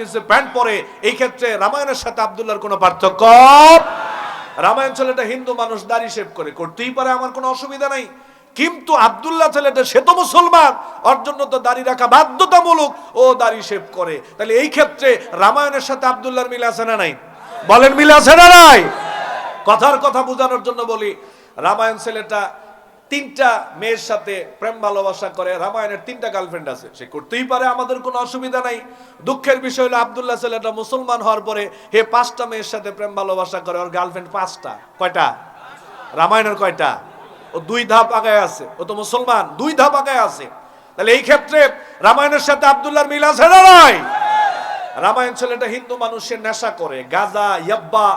নিচে প্যান্ট পরে এই ক্ষেত্রে রামায়ণের সাথে আবদুল্লাহর কোনো পার্থক্য? রামায়ণ ছেলেটা হিন্দু মানুষ, দাড়ি শেভ করে, করতেই পারে, আমার কোনো অসুবিধা নাই। কিন্তু আবদুল্লাহ ছেলেটা, সে তো মুসলমান। ওর জন্য তো দাড়ি রাখা বাধ্যতামূলক, ও দাড়ি শেভ করে। তাহলে এই ক্ষেত্রে রামায়ণের সাথে আবদুল্লাহর মিল আছে না নাই? বলেন মিল আছে না নাই? কথার কথা বোঝানোর জন্য বলি, রামায়ণ ছেলেটা তিনটা মেয়ের সাথে প্রেম ভালোবাসা করে, রামায়ণের তিনটা গার্লফ্রেন্ড আছে। সে করতেই পারে, আমাদের কোনো অসুবিধা নাই। দুঃখের বিষয় হলো, আবদুল্লাহ ছেলেটা মুসলমান হওয়ার পরে হে পাঁচটা মেয়ের সাথে প্রেম ভালোবাসা করে, ওর গার্লফ্রেন্ড পাঁচটা। কয়টা? রামায়ণের কয়টা? ও দুই ধাপ আগায় আছে। ও তো মুসলমান, দুই ধাপ আগায় আছে। তাহলে এই ক্ষেত্রে রামায়ণের সাথে আবদুল্লাহর মিল আছে না নয় রামায়ণ ছেলেটা হিন্দু মানুষের নেশা করে, গাজা, ইয়াব্বা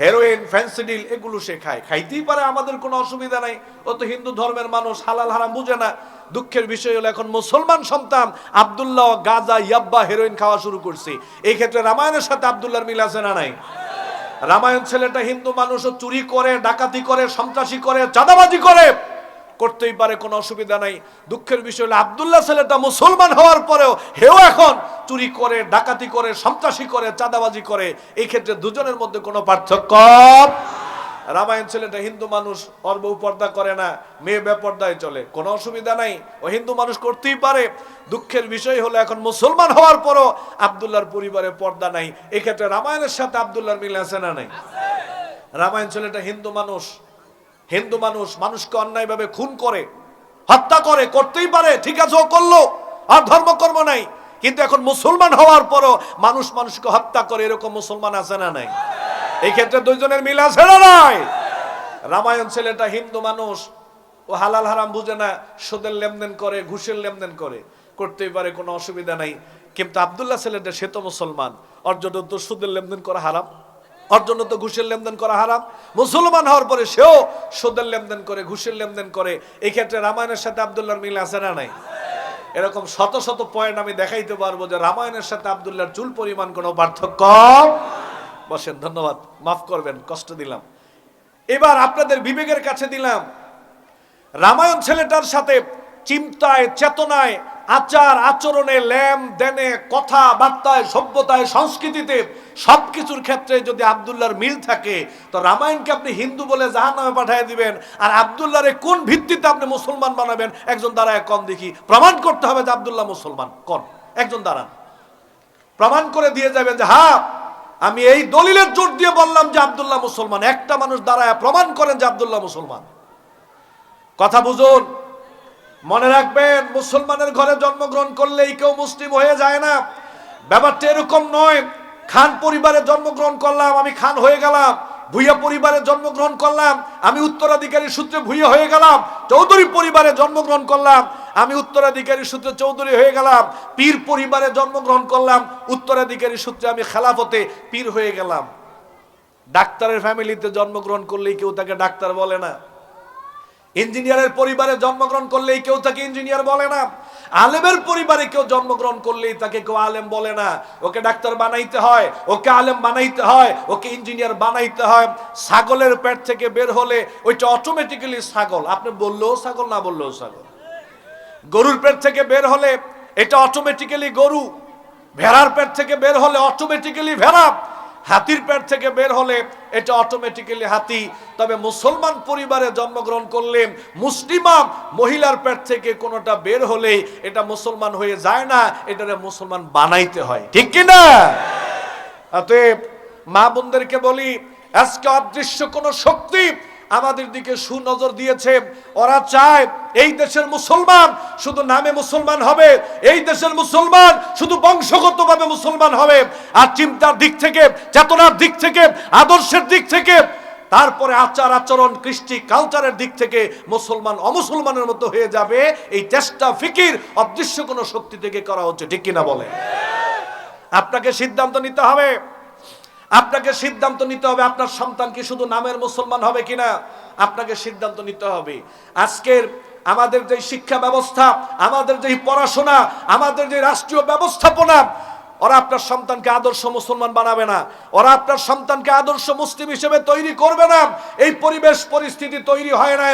হেরোইন ফ্যান্সিডিল এগুলো সে খায়। খাইতেই পারে, আমাদের কোনো অসুবিধা নাই। ও তো হিন্দু ধর্মের মানুষ, হালাল, হারাম বুঝে না। দুঃখের বিষয় হলো, এখন মুসলমান সন্তান আবদুল্লাহ গাজা ইয়াব্বা হেরোইন খাওয়া শুরু করছে। এই ক্ষেত্রে রামায়ণের সাথে আবদুল্লাহর মিল আছে না নাই? রামায়ণ ছেলেটা হিন্দু মানুষ চুরি করে, ডাকাতি করে, সন্ত্রাসী করে, চাঁদাবাজি করে। করতেই পারে, কোনো অসুবিধা নাই। দুঃখের বিষয় হলো, আবদুল্লাহ ছেলেটা মুসলমান হওয়ার পরেও হেও এখন চুরি করে, ডাকাতি করে, সন্ত্রাসী করে, চাঁদাবাজি করে। এই ক্ষেত্রে দুজনের মধ্যে কোনো পার্থক্য? রামায়ণ ছেলেটা হিন্দু মানুষ, অর্ব পর্দা করে না, মেয়ে বেপর্দায় চলে। কোনো অসুবিধা নাই। ও হিন্দু মানুষ করতেই পারে। দুঃখের বিষয় হলো, এখন মুসলমান হওয়ার পরও আবদুল্লাহর পরিবারে পর্দা নাই। এক্ষেত্রে রামায়ণের সাথে আবদুল্লাহর মিল আছে না নাই? রামায়ণ ছেলেটা হিন্দু মানুষ হিন্দু মানুষ মানুষকে অন্যায়ভাবে খুন করে, হত্যা করে, করতেই পারে, ঠিক আছে, ও করল, আর ধর্মকর্ম নাই। কিন্তু এখন মুসলমান হওয়ার পরও মানুষ মানুষকে হত্যা করে, এরকম মুসলমান আছে না নাই? এই ক্ষেত্রে দুইজনের মিল আছে না নাই? রামায়ণ ছেলেটা হিন্দু মানুষ, ও হালাল হারাম বুঝে না, সুদের লেনদেন করে, ঘুষের লেনদেন করে, করতেই পারে, কোনো অসুবিধা নাই। কিন্তু আবদুল্লাহ ছেলেটা, সে তো মুসলমান। তো সুদের লেনদেন করা হারাম। ওর জন্য তো ঘুষের লেনদেন করা হারাম। মুসলমান হওয়ার পরে সেও সুদের লেনদেন করে, ঘুষের লেনদেন করে। এই ক্ষেত্রে রামায়ণের সাথে আবদুল্লাহর মিল আছে না নাই? এরকম শত শত পয়েন্ট আমি দেখাইতে পারব যে রামায়ণের সাথে আবদুল্লাহর চুল পরিমাণ কোনো পার্থক্য বসেন, ধন্যবাদ। মাফ করবেন, কষ্ট দিলাম। এবার আপনাদের বিবেকের কাছে দিলাম। রামায়ণ ছেলেটার সাথে চিন্তায়, চেতনায় আচার আচরণে ল্যাম দেনে কথা বার্তায় সভ্যতায়, সংস্কৃতিতে সব কিছুর ক্ষেত্রে যদি আবদুল্লাহর মিল থাকে, তো রামায়ণকে আপনি হিন্দু বলে জাহান নামে পাঠিয়ে দিবেন। আর আবদুল্লাহরে কোন ভিত্তিতে আপনি মুসলমান বানাবেন? একজন দাঁড়ায় কম দেখি। প্রমাণ করতে হবে যে আবদুল্লাহ মুসলমান। কোন, একজন দাঁড়ান। প্রমাণ করে দিয়ে যাবেন যে হ্যাঁ আমি এই দলিলের জোর দিয়ে বললাম যে আবদুল্লাহ মুসলমান। একটা মানুষ দাঁড়ায় প্রমাণ করেন যে আবদুল্লাহ মুসলমান। কথা বুঝুন মনে রাখবেন, মুসলমানের ঘরে জন্মগ্রহণ করলেই কেউ মুসলিম হয়ে যায় না। ব্যাপারটা এরকম নয়, খান পরিবারে জন্মগ্রহণ করলাম, আমি খান হয়ে গেলাম, ভুইয়া পরিবারে জন্মগ্রহণ করলাম, আমি উত্তরাধিকারী সূত্রে ভুইয়া হয়ে গেলাম, চৌধুরী পরিবারে জন্মগ্রহণ করলাম, আমি উত্তরাধিকারী সূত্রে চৌধুরী হয়ে গেলাম, পীর পরিবারে জন্মগ্রহণ করলাম, উত্তরাধিকারী সূত্রে আমি খেলাফতে পীর হয়ে গেলাম। ডাক্তারের ফ্যামিলিতে জন্মগ্রহণ করলেই কেউ তাকে ডাক্তার বলে না। ইঞ্জিনিয়ারের পরিবারে জন্মগ্রহণ করলেই কেউ তাকে ইঞ্জিনিয়ার বলে না। আলেমের পরিবারে কেউ জন্মগ্রহণ করলেই তাকে কেউ আলেম বলে না। ওকে ডাক্তার বানাইতে হয়, ওকে আলেম বানাইতে হয়, ওকে ইঞ্জিনিয়ার বানাইতে হয়। ছাগলের পেট থেকে বের হলে ওইটা অটোমেটিক্যালি ছাগল। আপনি বললেও ছাগল, না বললেও ছাগল। গরুর পেট থেকে বের হলে এটা অটোমেটিক্যালি গরু। ভেড়ার পেট থেকে বের হলে অটোমেটিক্যালি ভেড়া। হাতির পেট থেকে বের হলে এটা অটোমেটিক্যালি হাতি। তবে মুসলমান পরিবারে জন্মগ্রহণ করলে মুসলিমা মহিলার পেট থেকে কোনোটা বের হলে এটা মুসলমান হয়ে যায় না, এটারে মুসলমান বানাইতে হয়। ঠিক কি না অতএব মা বোনদেরকে বলি, আজকে অদৃশ্য কোনো শক্তি আমাদের দিকে সুনজর দিয়েছে। ওরা চায় এই দেশের মুসলমান শুধু নামে মুসলমান হবে, এই দেশের মুসলমান শুধু বংশগতভাবে মুসলমান হবে। আর চিন্তার দিক থেকে, চেতনার দিক থেকে, আদর্শের দিক থেকে, তারপরে আচার আচরণ, কৃষ্টি কালচারের দিক থেকে মুসলমান অমুসলমানের মতো হয়ে যাবে। এই চেষ্টা, ফিকির অদৃশ্য কোনো শক্তি থেকে করা হচ্ছে, ঠিক কিনা বলে? আপনাকে সিদ্ধান্ত নিতে হবে। আপনাকে সিদ্ধান্ত নিতে হবে আপনার সন্তান কি শুধু নামের মুসলমান হবে কিনা? আপনাকে সিদ্ধান্ত নিতে হবে। আজকের আমাদের যে শিক্ষা ব্যবস্থা, আমাদের যে পড়াশোনা, আমাদের যে রাষ্ট্রীয় ব্যবস্থাপনা ওরা আপনার সন্তানকে আদর্শ মুসলমান বানাবে না। ওরা আপনার সন্তানকে আদর্শ মুসলিম হিসেবে তৈরি করবে না। এই পরিবেশ পরিস্থিতি তৈরি হয় না।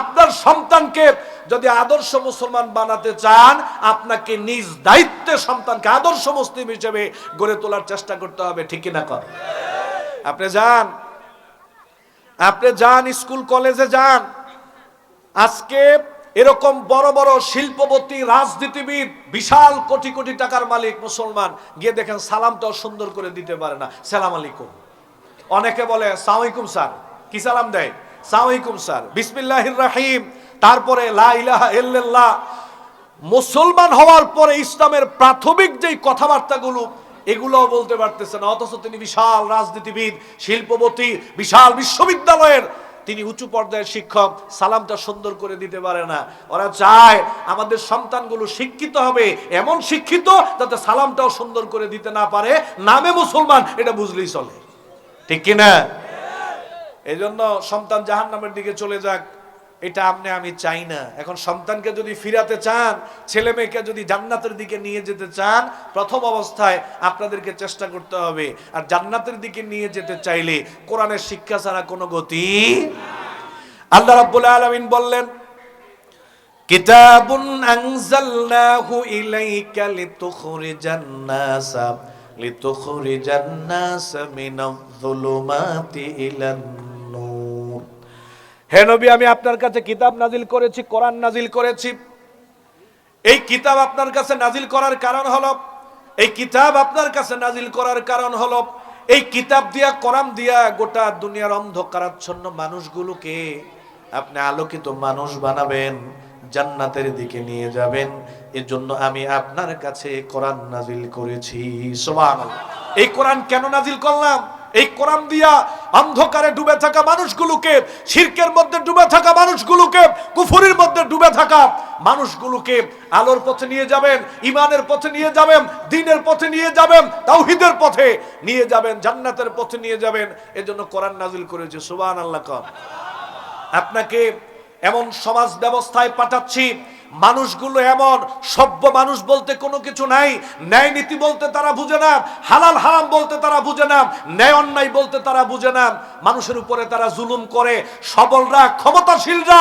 আপনার সন্তানকে যদি আদর্শ মুসলমান বানাতে চান, আপনাকে নিজ দায়িত্বে সন্তানকে আদর্শ মুসলিম হিসেবে গড়ে তোলার চেষ্টা করতে হবে। ঠিক না কর আপনি যান। আপনি যান, স্কুল, কলেজে যান। আজকে এরকম বড় বড় শিল্পপতি, রাজনীতিবিদ, বিশাল কোটি কোটি টাকার মালিক মুসলমান। গিয়ে দেখেন সালামটাও সুন্দর করে দিতে পারে না। সালাম আলাইকুম। অনেকে বলে সালামালাইকুম স্যার। কি সালাম দেয়? সালামালাইকুম স্যার। বিসমিল্লাহির রাহিম। তারপরে, লা মুসলমান হওয়ার পরে ইসলামের প্রাথমিক যেই কথাবার্তাগুলো, এগুলোও বলতে পারতেছে না। অথচ তিনি বিশাল রাজনীতিবিদ, শিল্পপতি, বিশাল বিশ্ববিদ্যালয়ের তিনি উঁচু পর্যায়ের শিক্ষক, সালামটা সুন্দর করে দিতে পারে না। ওরা চায় আমাদের সন্তানগুলো শিক্ষিত হবে, এমন শিক্ষিত যাতে সালামটাও সুন্দর করে দিতে না পারে। নামে মুসলমান, এটা বুঝলেই চলে। ঠিক কিনা? এই জন্য সন্তান জাহান নামের দিকে চলে যাক। এটা আপনি, আমি চাই না। এখন সন্তানকে যদি ফিরাতে চান, ছেলে মেয়েকে যদি জান্নাতের দিকে নিয়ে যেতে চান, প্রথম অবস্থায় আপনাদেরকে চেষ্টা করতে হবে। আর জান্নাতের দিকে নিয়ে যেতে চাইলে কোরআনের শিক্ষা ছাড়া কোনো গতি আল্লাহ রাব্বুল আলামিন বললেন, কিতাবুন আনজালনাহু ইলাইকা লিতুখরিজান নাসা লিতুখরিজান নাসা মিনায-যুলুমাতি ইলান নূর হে নবী, আমি আপনার কাছে কিতাব নাজিল করেছি, কোরআন নাজিল করেছি। এই কিতাব আপনার কাছে নাজিল করার কারণ হলো, এই কিতাব আপনার কাছে নাজিল করার কারণ হলো, এই কিতাব দিয়া, কোরআন দিয়া গোটা দুনিয়ার অন্ধকারাচ্ছন্ন মানুষগুলোকে আপনি আলোকিত মানুষ বানাবেন, জান্নাতের দিকে নিয়ে যাবেন। এর জন্য আমি আপনার কাছে কোরআন নাজিল করেছি। সুবহানাল্লাহ। এই কোরআন কেন নাজিল করলাম? এই কোরআন দিয়া অন্ধকারে ডুবে থাকা মানুষগুলোকে, শিরকের মধ্যে ডুবে থাকা মানুষগুলোকে, কুফুরির মধ্যে ডুবে থাকা মানুষগুলোকে আলোর পথে নিয়ে যাবেন ইমানের পথে নিয়ে যাবেন, দিনের পথে নিয়ে যাবেন, তাওহিদের পথে নিয়ে যাবেন, জান্নাতের পথে নিয়ে যাবেন। এজন্য কোরআন নাজিল করেছে, সুবহানাল্লাহ কম আপনাকে এমন সমাজ ব্যবস্থায় পাঠাচ্ছি মানুষগুলো এমন, সভ্য মানুষ বলতে কোনো কিছু নাই। ন্যায় নীতি বলতে তারা বুঝে না, হালাল হারাম বলতে তারা বুঝে না, ন্যায় অন্যায় বলতে তারা বুঝে না। মানুষের উপরে তারা জুলুম করে সবলরা ক্ষমতাশীলরা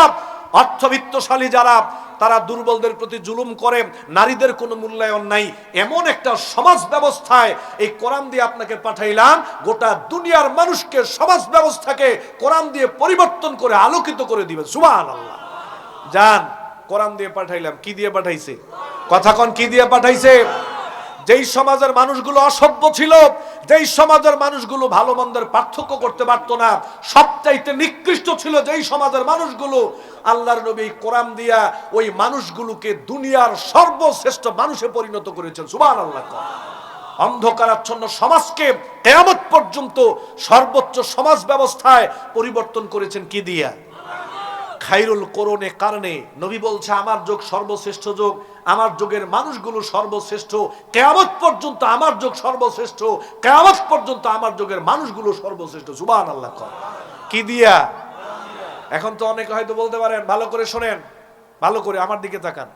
অর্থবিত্তশালী যারা, তারা দুর্বলদের প্রতি জুলুম করে, নারীদের কোনো মূল্যায়ন নাই। এমন একটা সমাজ ব্যবস্থায় এই কোরআন দিয়ে আপনাকে পাঠাইলাম, গোটা দুনিয়ার মানুষকে সমাজ ব্যবস্থাকে কোরআন দিয়ে পরিবর্তন করে আলোকিত করে দিবে। সুবাহ আল্লাহ যান। কোরআন দিয়ে পাঠাইলাম, কি দিয়ে পাঠাইছে? কথা কন, কি দিয়ে পাঠাইছে? যেই সমাজের মানুষগুলো অসভ্য ছিল, যেই সমাজের মানুষগুলো ভালো মন্দের পার্থক্য করতে পারতো না, সবচাইতে নিকৃষ্ট ছিল যেই সমাজের মানুষগুলো, আল্লাহর নবী কোরআন দিয়া ওই মানুষগুলোকে দুনিয়ার সর্বশ্রেষ্ঠ মানুষে পরিণত করেছেন। সুবাহ আল্লাহ অন্ধকারাচ্ছন্ন সমাজকে কেয়ামত পর্যন্ত সর্বোচ্চ সমাজ ব্যবস্থায় পরিবর্তন করেছেন কি দিয়া? খাইরুল করণে কারণে নবী বলছে, আমার যোগ সর্বশ্রেষ্ঠ যোগ, আমার যোগের মানুষগুলো সর্বশ্রেষ্ঠ। কেয়ামত পর্যন্ত আমার যোগ সর্বশ্রেষ্ঠ, কেয়ামত পর্যন্ত আমার যোগের মানুষগুলো সর্বশ্রেষ্ঠ। সুবান আল্লাহ কি দিয়া? এখন তো অনেকে হয়তো বলতে পারেন, ভালো করে শোনেন, ভালো করে আমার দিকে তাকান।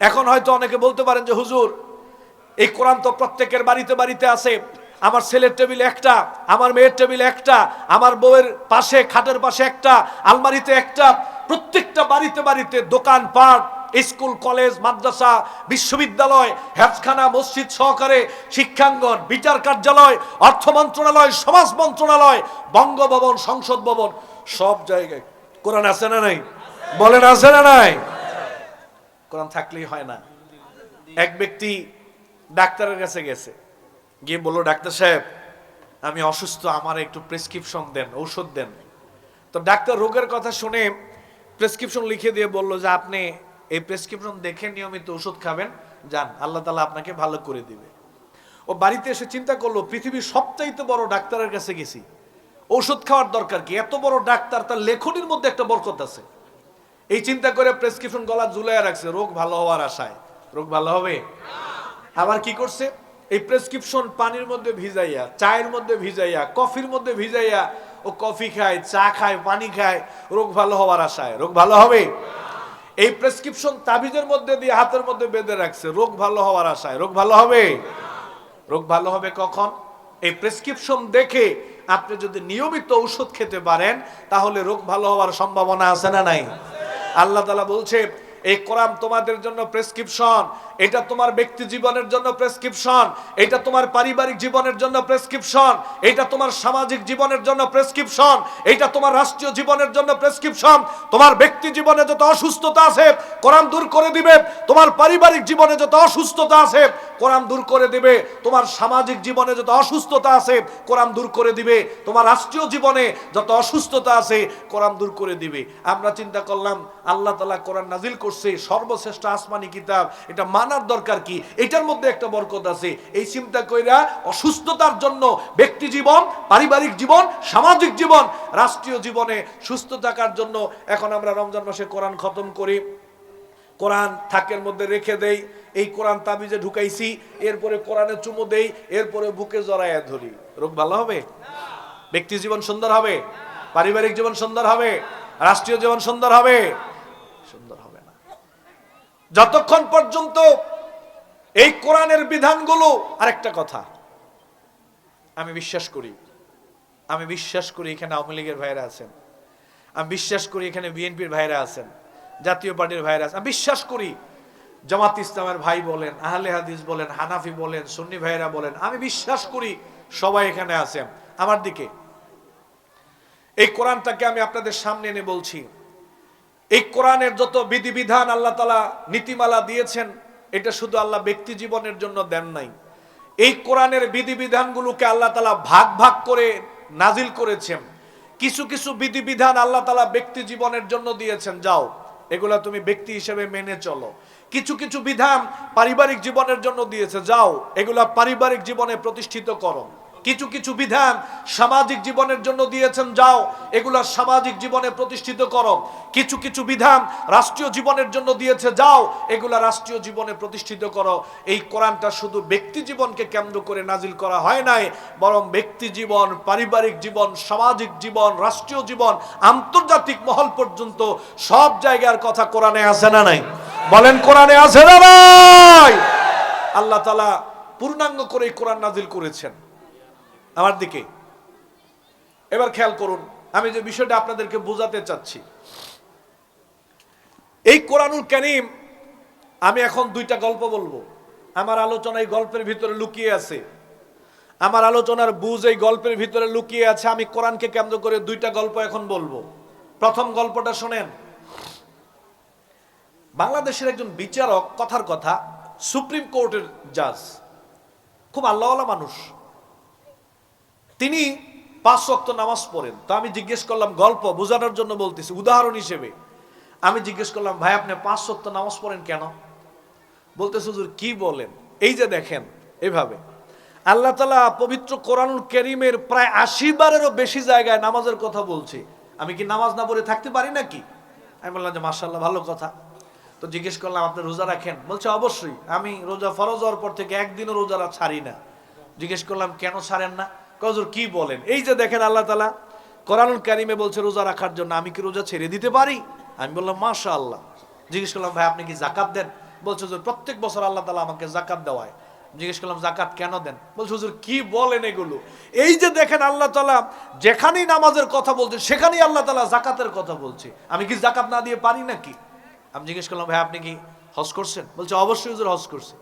এখন হয়তো অনেকে বলতে পারেন যে, হুজুর, এই কোরআন তো প্রত্যেকের বাড়িতে বাড়িতে আছে আমার ছেলের টেবিল একটা, আমার মেয়ের টেবিল একটা, আমার বউয়ের পাশে, খাটের পাশে একটা, আলমারিতে একটা, প্রত্যেকটা বাড়িতে বাড়িতে দোকান পাট, স্কুল, কলেজ, মাদ্রাসা, বিশ্ববিদ্যালয় হেফখানা মসজিদ সহকারে শিক্ষাঙ্গন, বিচার কার্যালয়, অর্থ মন্ত্রণালয়, সমাজ মন্ত্রণালয়, বঙ্গভবন, সংসদ ভবন, সব জায়গায়। কোরআন আছে না নাই? বলেন আছে না নাই? কোরআন থাকলেই হয় না। এক ব্যক্তি ডাক্তারের কাছে গেছে। গিয়ে বলল, ডাক্তার সাহেব, আমি অসুস্থ, আমার একটু প্রেসক্রিপশন দেন, ঔষধ দেন। তো ডাক্তার রোগের কথা শুনে প্রেসক্রিপশন লিখে দিয়ে বলল যে, আপনি এই প্রেসক্রিপশন দেখে নিয়মিত ওষুধ খাবেন, যান, আল্লাহ তালা আপনাকে ভালো করে দিবে। ও বাড়িতে এসে চিন্তা করল, পৃথিবীর সবচাইতে বড় ডাক্তারের কাছে গেছি। ওষুধ খাওয়ার দরকার কি? এত বড় ডাক্তার, তার লেখনির মধ্যে একটা বরকত আছে। এই চিন্তা করে প্রেসক্রিপশন গলা ঝুলাইয়া রাখছে, রোগ ভালো হওয়ার আশায়। রোগ ভালো হবে? আবার কি করছে? এই প্রেসক্রিপশন পানির মধ্যে ভিজাইয়া, চায়ের মধ্যে ভিজাইয়া কফির মধ্যে ভিজাইয়া ও কফি খায়, চা খায়, পানি খায়, রোগ ভালো হওয়ার আশায়। রোগ ভালো হবে? এই প্রেসক্রিপশন তাবিজের মধ্যে দিয়ে হাতের মধ্যে বেঁধে রাখছে, রোগ ভালো হওয়ার আশায়। রোগ ভালো হবে? রোগ ভালো হবে কখন? এই প্রেসক্রিপশন দেখে আপনি যদি নিয়মিত ঔষধ খেতে পারেন, তাহলে রোগ ভালো হওয়ার সম্ভাবনা আছে না নাই? আল্লাহ তালা বলছে এই কোরআন তোমাদের জন্য প্রেসক্রিপশন, এটা তোমার ব্যক্তি জীবনের জন্য প্রেসক্রিপশন, এটা তোমার পারিবারিক জীবনের জন্য প্রেসক্রিপশন, এটা তোমার সামাজিক জীবনের জন্য প্রেসক্রিপশন, এটা তোমার রাষ্ট্রীয় জীবনের জন্য প্রেসক্রিপশন। তোমার ব্যক্তি জীবনে যত অসুস্থতা আছে, কোরআন দূর করে দিবে। তোমার পারিবারিক জীবনে যত অসুস্থতা আছে, কোরআন দূর করে দিবে। তোমার সামাজিক জীবনে যত অসুস্থতা আছে, কোরআন দূর করে দিবে। তোমার রাষ্ট্রীয় জীবনে যত অসুস্থতা আছে, কোরআন দূর করে দিবে। আমরা চিন্তা করলাম, আল্লাহ তালা কোরআন নাজিল করছে সর্বশ্রেষ্ঠ আসমানি কিতাব, এটা মানার দরকার কি? এটার মধ্যে একটা বরকত আছে। এই চিন্তা কইরা অসুস্থতার জন্য ব্যক্তি জীবন, পারিবারিক জীবন, সামাজিক জীবন, রাষ্ট্রীয় জীবনে সুস্থ থাকার জন্য এখন আমরা রমজান মাসে কোরআন খতম করি। কোরআন থাকের মধ্যে রেখে দেই। এই কোরআন তাবিজে ঢুকাইছি, এরপরে কোরআনে চুমো দেই, এরপরে বুকে জড়াইয়া ধরি। রোগ ভালো হবে? ব্যক্তি জীবন সুন্দর হবে? পারিবারিক জীবন সুন্দর হবে? রাষ্ট্রীয় জীবন সুন্দর হবে? যতক্ষণ পর্যন্ত এই কোরআনের বিধানগুলো, আরেকটা কথা, আমি বিশ্বাস করি, আমি বিশ্বাস করি এখানে আওয়ামী লীগের ভাইরা আছেন। আমি বিশ্বাস করি এখানে বিএনপির ভাইরা আছেন, জাতীয় পার্টির ভাইরা আছেন। আমি বিশ্বাস করি জামাত ইসলামের ভাই বলেন, আহলে হাদিস বলেন, হানাফি বলেন, সুন্নি ভাইরা বলেন, আমি বিশ্বাস করি সবাই এখানে আছেন। আমার দিকে, এই কোরআনটাকে আমি আপনাদের সামনে এনে বলছি এই কোরআনের যত বিধিবিধান আল্লাহ তালা নীতিমালা দিয়েছেন, এটা শুধু আল্লাহ ব্যক্তি জীবনের জন্য দেন নাই। এই কোরআনের বিধিবিধানগুলোকে আল্লাহ তালা ভাগ ভাগ করে নাজিল করেছেন। কিছু কিছু বিধিবিধান আল্লাহ তালা ব্যক্তি জীবনের জন্য দিয়েছেন। যাও, এগুলো তুমি ব্যক্তি হিসেবে মেনে চলো। কিছু কিছু বিধান পারিবারিক জীবনের জন্য দিয়েছে। যাও, এগুলা পারিবারিক জীবনে প্রতিষ্ঠিত করো। কিছু কিছু বিধান সামাজিক জীবনের জন্য দিয়েছেন, যাও, এগুলা সামাজিক জীবনে প্রতিষ্ঠিত করো। কিছু কিছু বিধান রাষ্ট্রীয় জীবনের জন্য দিয়েছে, যাও, এগুলা রাষ্ট্রীয় জীবনে প্রতিষ্ঠিত করো। এই কোরআনটা শুধু ব্যক্তি জীবনকে কেন্দ্র করে নাজিল করা হয় নাই, বরং ব্যক্তি জীবন, পারিবারিক জীবন, সামাজিক জীবন, রাষ্ট্রীয় জীবন, আন্তর্জাতিক মহল পর্যন্ত সব জায়গার কথা কোরআনে আছে না নাই? বলেন, কোরআনে আছে না নাই? আল্লাহ তালা পূর্ণাঙ্গ করে কোরআন নাজিল করেছেন। আমার দিকে। এবার খেয়াল করুন, আমি যে বিষয়টা আপনাদেরকে বোঝাতে চাচ্ছি। এই কোরআনুল করিম, আমি এখন দুইটা গল্প বলব। আমার আলোচনা এই গল্পের ভিতরে লুকিয়ে আছে। আমার আলোচনার বুঝ এই গল্পের ভিতরে লুকিয়ে আছে। আমি কোরআনকে কেন্দ্র করে দুইটা গল্প এখন বলব। প্রথম গল্পটা শোনেন। বাংলাদেশের একজন বিচারক, কথার কথা, সুপ্রিম কোর্টের জাজ। খুব আল্লাহওয়ালা মানুষ। তিনি পাঁচ ওয়াক্ত নামাজ পড়েন। তো আমি জিজ্ঞেস করলাম, গল্প বোঝানোর জন্য বলতেছি, উদাহরণ হিসেবে। আমি জিজ্ঞেস করলাম, ভাই, আপনি পাঁচ ওয়াক্ত নামাজ পড়েন কেন? বলতেছে, হুজুর, কি বলেন? এই যে দেখেন, এভাবে। আল্লাহ তালা পবিত্র কোরআনুল করিমের প্রায় আশি বারেরও বেশি জায়গায় নামাজের কথা বলছে। আমি কি নামাজ না পড়ে থাকতে পারি নাকি? আমি বললাম যে মার্শাল্লাহ ভালো কথা। তো জিজ্ঞেস করলাম, আপনি রোজা রাখেন? বলছে, অবশ্যই। আমি রোজা ফরজ হওয়ার পর থেকে একদিনও রোজারা ছাড়ি না। জিজ্ঞেস করলাম, কেন ছাড়েন না? কজর কি বলেন? এই যে দেখেন আল্লাহ তালা কোরআনুল কারিমে বলছে রোজা রাখার জন্য আমি কি রোজা ছেড়ে দিতে পারি? আমি বললাম মাশা আল্লাহ জিজ্ঞেস করলাম, ভাই, আপনি কি জাকাত দেন? বলছে, হুজুর, প্রত্যেক বছর আল্লাহ তালা আমাকে জাকাত দেওয়ায়। জিজ্ঞেস করলাম জাকাত কেন দেন? বলছে, হুজুর, কি বলেন এগুলো? এই যে দেখেন আল্লাহ তালা যেখানেই নামাজের কথা বলছে সেখানেই আল্লাহ তালা জাকাতের কথা বলছে। আমি কি জাকাত না দিয়ে পারি নাকি? আমি জিজ্ঞেস করলাম, ভাই, আপনি কি হজ করছেন? বলছে, অবশ্যই হুজুর, হজ করছে।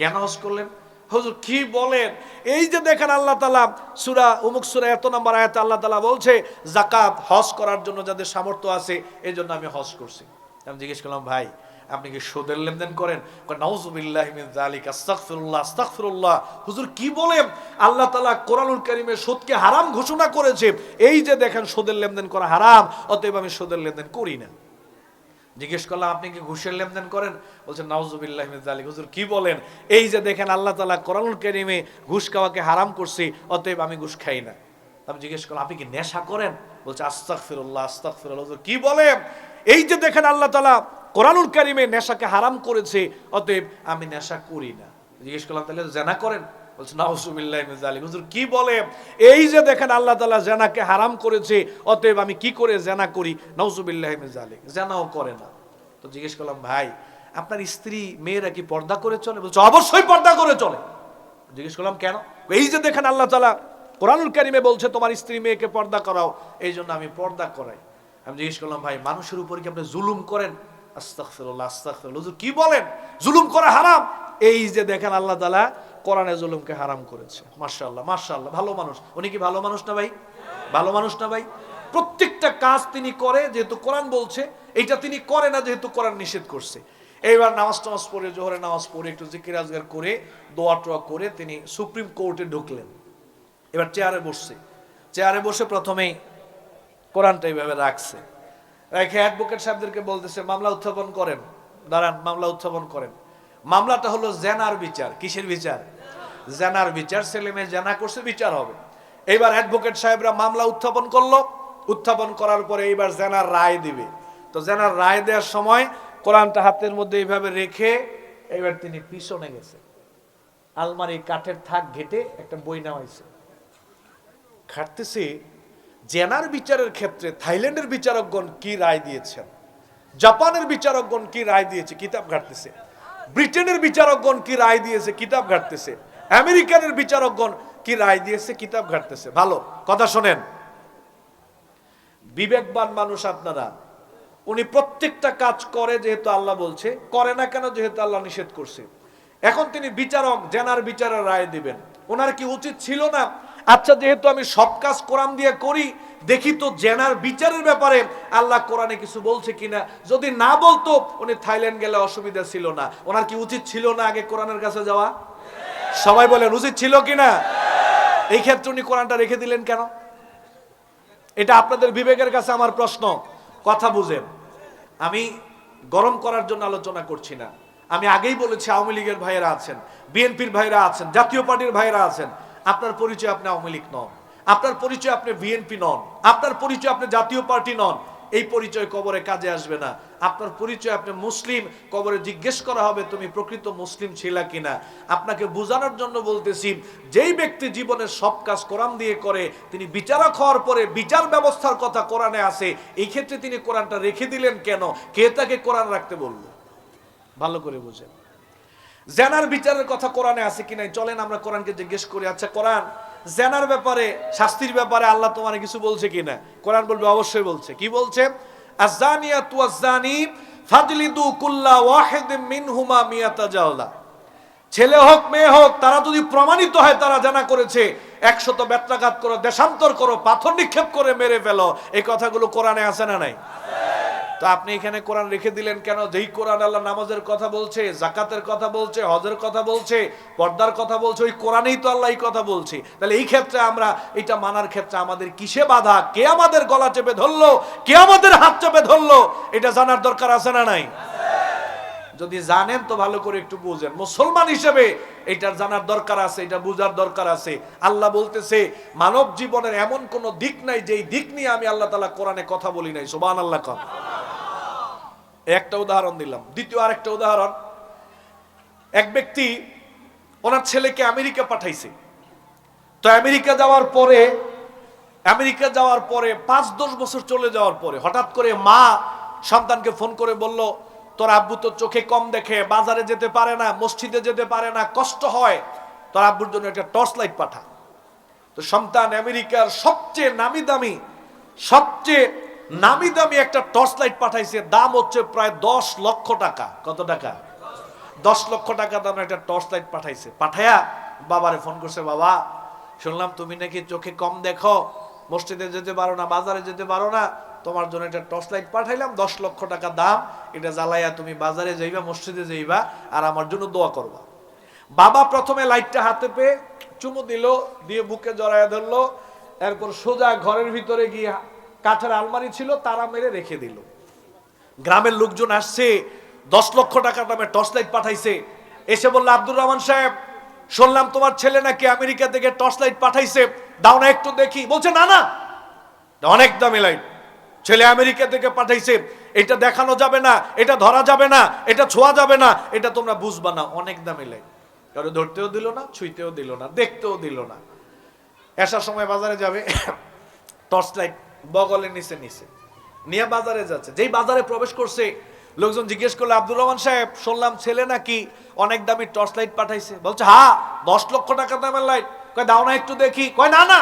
কেন হজ করলেন? হুজুর কি বলেন? এই যে দেখেন আল্লাহ তালা সুরা উমুক সুরা এত নম্বর আয়াতে আল্লাহ তালা বলছে জাকাত হজ করার জন্য যাদের সামর্থ্য আছে এই জন্য আমি হজ করছি। আমি জিজ্ঞেস করলাম, ভাই, আপনি কি সুদের লেনদেন করেন? নাউজুবিল্লাহ মিন যালিক, আস্তাগফিরুল্লাহ আস্তাগফিরুল্লাহ। হুজুর কি বলেন? আল্লাহ তালা কোরআনুল কারীমে সুদকে হারাম ঘোষণা করেছে। এই যে দেখেন সুদের লেনদেন করা হারাম, অতএব আমি সুদের লেনদেন করি না। জিজ্ঞেস করলাম, আপনি কি ঘুষের লেনদেন করেন? বলছেন নাউজুবিল্লাহ মিজালিক হুজুর, কি বলেন? এই যে দেখেন আল্লাহ তালা কোরআনুল কারিমে ঘুষ খাওয়াকে হারাম করছি, অতএব আমি ঘুষ খাই না। আমি জিজ্ঞেস করলাম, আপনি কি নেশা করেন? বলছে আস্তাক ফিরুল্লাহ আস্তাক ফিরুল্লাহ হুজুর, কি বলেন? এই যে দেখেন আল্লাহ তালা কোরআনুল কারিমে নেশাকে হারাম করেছে, অতএব আমি নেশা করি না। জিজ্ঞেস করলাম, তাহলে জেনা করেন? বলছে, নাউজুবিল্লাহ মিজালিক হুজুর কি বলে? এই যে দেখেন আল্লাহ তালা জেনাকে হারাম করেছে, অতএব আমি কি করে জেনা করি? নাউজুবিল্লাহ মিজালিক জেনাও করে না। তো জিজ্ঞেস করলাম, ভাই, আপনার স্ত্রী, মেয়েরা কি পর্দা করে চলে? বলছে, অবশ্যই পর্দা করে চলে। জিজ্ঞেস করলাম, কেন? এই যে দেখেন আল্লাহ তালা কোরআনুল কারিমে বলছে, তোমার স্ত্রী, মেয়েকে পর্দা করাও। এই জন্য আমি পর্দা করাই। আমি জিজ্ঞেস করলাম, ভাই, মানুষের উপর কি আপনি জুলুম করেন? আস্তাগফিরুল্লাহ। হুজুর কি বলেন? জুলুম করা হারাম। এই যে দেখেন আল্লাহ তাআলা কোরআনে জুলুমকে হারাম করেছে। মাশাআল্লাহ মাশাআল্লাহ। ভালো মানুষ। উনি কি ভালো মানুষ না ভাই? ভালো মানুষ না ভাই? প্রত্যেকটা কাজ তিনি করে, যেহেতু কোরআন বলছে, এইটা তিনি করে না যেহেতু কোরআন নিষেধ করছে। এইবার নামাজ টামাজ পড়ে জোহরে নামাজ পড়ে, একটু জিকির আজগার করে, দোয়া টোয়া করে তিনি সুপ্রিম কোর্টে ঢুকলেন। এবার চেয়ারে বসছে। চেয়ারে বসে প্রথমেই কোরআনটা এইভাবে রাখছে। রেখে অ্যাডভোকেট সাহেবদেরকে বলতেছে, মামলা উত্থাপন করেন। দাঁড়ান, মামলা উত্থাপন করেন। মামলাটা হলো জেনার বিচার। কিসের বিচার? জেনার বিচার। ছেলে মেয়ে জেনা করছে, বিচার হবে। এইবার অ্যাডভোকেট সাহেবরা মামলা উত্থাপন করল। উত্থাপন করার পরে এইবার জেনার রায় দিবে। তো জেনার রায় দেওয়ার সময় কোরআনটা হাতের মধ্যে এইভাবে রেখে এবার তিনি পিছনে গেছে। আলমারি কাঠের থাক ঘেটে একটা বই নামাইছে। খাটতেছে, জেনার বিচারের ক্ষেত্রে থাইল্যান্ডের বিচারকগণ কি রায় দিয়েছেন? জাপানের বিচারকগণ কি রায় দিয়েছে? কিতাব ঘাটতেছে ব্রিটেনের বিচারকগণ কি রায় দিয়েছে? কিতাব ঘাটতেছে। আমেরিকানের বিচারকগণ কি রায় দিয়েছে? কিতাব ঘাটতেছে। ভালো, কথা শোনেন। বিবেকবান মানুষ আপনারা, উনি প্রত্যেকটা কাজ করে যেহেতু আল্লাহ বলছে, করে না কেন যেহেতু আল্লাহ নিষেধ করছে। এখন তিনি বিচারক, জেনার বিচারের রায় দিবেন। ওনার কি উচিত ছিল না আচ্ছা যেহেতু আমি সব কাজ কোরআন দিয়ে করি দেখি তো জেনার বিচারের ব্যাপারে আল্লাহ কোরআনে কিছু বলছে কিনা। যদি না বলতো, উনি থাইল্যান্ড গেলে অসুবিধা ছিল না। ওনার কি উচিত ছিল না আগে কোরআনের কাছে যাওয়া? সবাই বলেন, উচিত ছিল কিনা? এই ক্ষেত্রে উনি কোরআনটা রেখে দিলেন কেন? এটা আপনাদের বিবেকের কাছে আমার প্রশ্ন। কথা বুঝেন। আমি গরম করার জন্য আলোচনা করছি না। আমি আগেই বলেছি আওয়ামী লীগের ভাইয়েরা আছেন, বিএনপির ভাইয়েরা আছেন, জাতীয় পার্টির ভাইয়েরা আছেন। আপনার পরিচয় আপনি আওয়ামী লীগ নন। আপনার পরিচয় আপনি বিএনপি নন, আপনার পরিচয় আপনি জাতীয় পার্টি নন, এই পরিচয় কবরে কাজে আসবে না। আপনার পরিচয় আপনি মুসলিম, কবরে জিজ্ঞেস করা হবে তুমি প্রকৃত মুসলিম ছিলা কিনা। আপনাকে বোঝানোর জন্য বলতেছি, যেই ব্যক্তি জীবনের সব কাজ কোরআন দিয়ে করে, তিনি বিচারক হওয়ার পরে বিচার ব্যবস্থার কথা কোরআনে আসে এই ক্ষেত্রে তিনি কোরআনটা রেখে দিলেন কেন? কে তাকে কোরআন রাখতে বলল? ভালো করে বুঝেন। জেনার বিচারের কথা কোরআনে আছে কি নাই চলেন আমরা কোরআনকে জিজ্ঞেস করি আচ্ছা কোরআন জেনার ব্যাপারে, শাস্তির ব্যাপারে আল্লাহ তোমার কিছু বলছে কিনা? কোরআন বলবে, অবশ্যই বলছে। কি বলছে? ছেলে হোক, মেয়ে হোক, তারা যদি প্রমাণিত হয় তারা জানা করেছে, একশত ব্যত্রাঘাত করো, দেশান্তর করো, পাথর নিক্ষেপ করে মেরে ফেলো, এই কথাগুলো কোরআনে আছে না নাই? তো আপনি এখানে কোরআন রেখে দিলেন কেন? যেই কোরআন আল্লাহ নামাজের কথা বলছে, জাকাতের কথা বলছে, হজের কথা বলছে, পর্দার কথা বলছে, ওই কোরআনেই তো আল্লাহ এই কথা বলছে। তাহলে এই ক্ষেত্রে আমরা এটা মানার ক্ষেত্রে আমাদের কিসে বাধা? কে আমাদের গলা চেপে ধরলো? কে আমাদের হাত চেপে ধরলো? এটা জানার দরকার আছে না নাই? যদি জানেন তো ভালো করে একটু বুঝেন। মুসলমান হিসেবে এটার জানার দরকার আছে, এটা বুঝার দরকার আছে। আল্লাহ বলতেছে, মানব জীবনের এমন কোন দিক নাই যেই দিক নিয়ে আমি আল্লাহ তালা কোরআনে কথা বলি নাই। সোবান আল্লাহ কন। একটা উদাহরণ দিলাম। দ্বিতীয় আরেকটা উদাহরণ। এক ব্যক্তি ওনার ছেলেকে আমেরিকা পাঠাইছে। তো আমেরিকা যাওয়ার পরে, আমেরিকা যাওয়ার পরে, পাঁচ দশ বছর চলে যাওয়ার পরে, হঠাৎ করে মা সন্তানকে ফোন করে বলল, তোর আব্বু তো চোখে কম দেখে, বাজারে যেতে পারে না, মসজিদে যেতে পারে না, কষ্ট হয়। তোর আব্বুর জন্য একটা টর্চ লাইট পাঠা। তো সন্তান আমেরিকার সবচেয়ে নামি দামি, সবচেয়ে নামি দামি একটা টর্চ লাইট পাঠাইছে, দাম হচ্ছে প্রায় দশ লক্ষ টাকা। কত টাকা? দশ লক্ষ টাকা দাম একটা টর্চ লাইট পাঠাইছে। পাঠায়া বাবারে ফোন করছে, বাবা, শুনলাম তুমি নাকি চোখে কম দেখো। মসজিদে যেতে পারো না, বাজারে যেতে পারো না। তোমার জন্য একটা টর্চ লাইট পাঠাইলাম, দশ লক্ষ টাকা দাম। এটা জ্বালাইয়া তুমি বাজারে যাইবা, মসজিদে যাইবা আর আমার জন্য দোয়া করবা। বাবা প্রথমে লাইটটা হাতে পেয়ে চুমু দিল, দিয়ে বুকে জড়াইয়া ধরলো। এরপর সোজা ঘরের ভিতরে গিয়ে কাঠের আলমারি ছিল, তারা মেরে রেখে দিল। গ্রামের লোকজন আসছে, দশ লক্ষ টাকা দামে টর্চ লাইট পাঠাইছে। এসে বলল, আব্দুর রহমান সাহেব, শুনলাম তোমার ছেলে নাকি আমেরিকা থেকে টর্চ লাইট পাঠাইছে। দাও না একটু দেখি। বলছে, না না, অনেক দামি লাইট। ছেলে আমেরিকা থেকে পাঠাইছে। এটা দেখানো যাবে না, এটা ধরা যাবে না, এটা ছোঁয়া যাবে না, এটা তোমরা বুঝবা না, অনেক দামি লাইট। কারও ধরতেও দিল না, ছুঁইতেও দিল না, দেখতেও দিল না। আসার সময় বাজারে যাবে, টর্চ লাইট বগলের নিচে নিচে। নিয়ে বাজারে যাচ্ছে। যেই বাজারে প্রবেশ করছে, লোকজন জিজ্ঞেস করল, আব্দুর রহমান সাহেব, শুনলাম ছেলে নাকি অনেক দামি টর্চ লাইট পাঠাইছে। বলছে, হা, দশ লক্ষ টাকা দামের লাইট কয়, দাও না একটু দেখি। কয়, না না,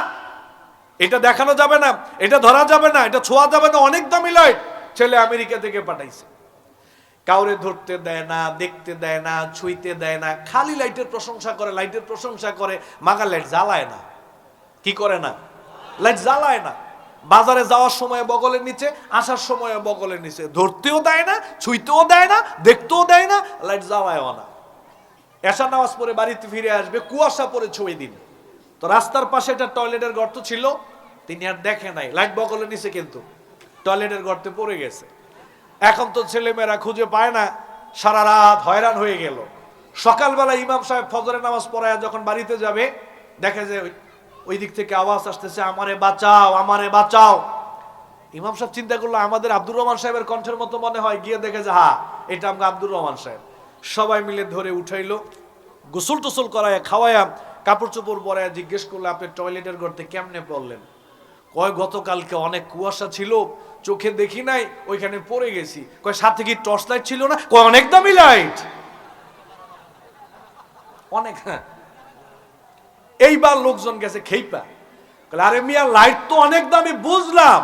এটা দেখানো যাবে না, এটা ধরা যাবে না, এটা ছোঁয়া যাবে না, অনেক দামি লাইট ছেলে আমেরিকা থেকে পাঠাইছে। কাউরে ধরতে দেয় না, দেখতে দেয় না, ছুঁইতে দেয় না, খালি লাইটের প্রশংসা করে লাইটের প্রশংসা করে মাগা লাইট জ্বালায় না। কি করে না? লাইট জ্বালায় না। বাজারে যাওয়ার সময় বগলের নিচে, আসার সময় বগলের নিচে। ধরতেও দেয় না, ছুঁইতেও দেয় না, দেখতেও দেয় না, লাইট জ্বালায়ও না। এশা নামাজ পরে বাড়িতে ফিরে আসবে, কুয়াশা পরে ছুঁয়ে দিন তো রাস্তার পাশে একটা টয়লেটের গর্ত ছিল, তিনি আর দেখে নাই। লাইট বগলের নিচে কিন্তু টয়লেটের গর্তে পড়ে গেছে। এখন তো ছেলেমেয়েরা খুঁজে পায় না, সারা রাত হয়রান হয়ে গেল। সকালবেলা ইমাম সাহেব ফজরের নামাজ পড়ায় যখন বাড়িতে যাবে, দেখে যে ওই- দিক থেকে আওয়াজ আসতেছে, আমারে বাঁচাও আমারে বাঁচাও। ইমাম সাহেব চিন্তা করল, আমাদের আব্দুর রহমান সাহেবের কণ্ঠের মতো মনে হয়। গিয়ে দেখে যে হা এটা আমাকে আব্দুর রহমান সাহেব। সবাই মিলে ধরে উঠাইলো, গোসল টোসল করায় খাওয়ায়া কাপড় চোপড় পরায় জিজ্ঞেস করল, আপনি টয়লেটের গর্তে কেমনে পড়লেন? কয়, গতকালকে অনেক কুয়াশা ছিল, চোখে দেখি নাই, ওইখানে পড়ে গেছি। কয়, সাথে কি টর্চ লাইট ছিল না? কয়, অনেক দামি লাইট। অনেক হ্যাঁ। এইবার লোকজন গেছে খেইপা। আরে মিয়া লাইট তো অনেক দামি, বুঝলাম।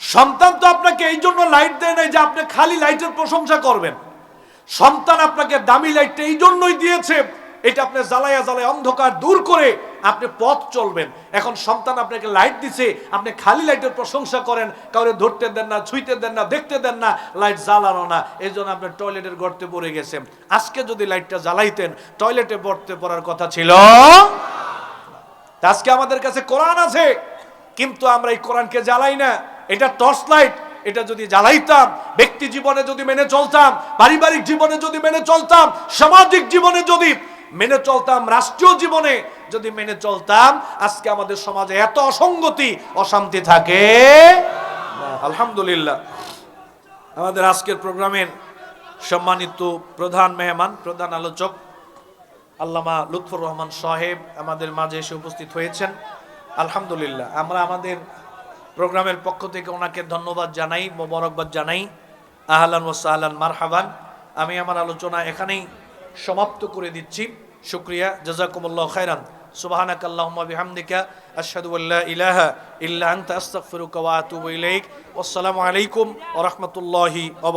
সন্তান তো আপনাকে এই জন্য লাইট দেয় নাই যে আপনি খালি লাইটের প্রশংসা করবেন। সন্তান আপনাকে দামি লাইটটা এই জন্যই দিয়েছে, এটা আপনি জ্বালায়া জ্বালায় অন্ধকার দূর করে আপনি পথ চলবেন। এখন সন্তান আপনাকে লাইট দিছে, আপনি খালি লাইটের প্রশংসা করেন, কাউরে ধরতে দেন না, ছুঁইতে দেন না, দেখতে দেন না লাইট জ্বালানো না। এই জন্য আপনি টয়লেটের গর্তে পড়ে গেছেন আজকে যদি লাইটটা জ্বালাইতেন টয়লেটে পড়তে পড়ার কথা ছিল আজকে আমাদের কাছে কোরআন আছে, কিন্তু আমরা এই কোরআনকে জ্বালাই না। এটা টর্চ লাইট এটা যদি জ্বালাইতাম, ব্যক্তি জীবনে যদি মেনে চলতাম, পারিবারিক জীবনে যদি মেনে চলতাম, সামাজিক জীবনে যদি মেনে চলতাম, রাষ্ট্রীয় জীবনে যদি মেনে চলতাম, আজকে আমাদের সমাজে এত অসঙ্গতি, অশান্তি থাকে। আলহামদুলিল্লাহ। আমাদের আজকের প্রোগ্রামের সম্মানিত প্রধান মেহমান, প্রধান আলোচক আল্লামা লুৎফর রহমান সাহেব আমাদের মাঝে এসে উপস্থিত হয়েছেন। আলহামদুলিল্লাহ, আমরা আমাদের প্রোগ্রামের পক্ষ থেকে ওনাকে ধন্যবাদ জানাই, মোবারকবাদ জানাই। আহলান ওসাহলান মারহাবান। আমি আমার আলোচনা এখানেই সমাপ্ত করে দিচ্ছি। শুক্রিয়া, জাজাকুমুল্লাহ খায়রান। সুবহানাক আল্লাহুম্মা বিহামদিকা, আশহাদু আল্লা ইলাহা ইল্লা আলাইকুম ওয়া রাহমাতুল্লাহি ওয়া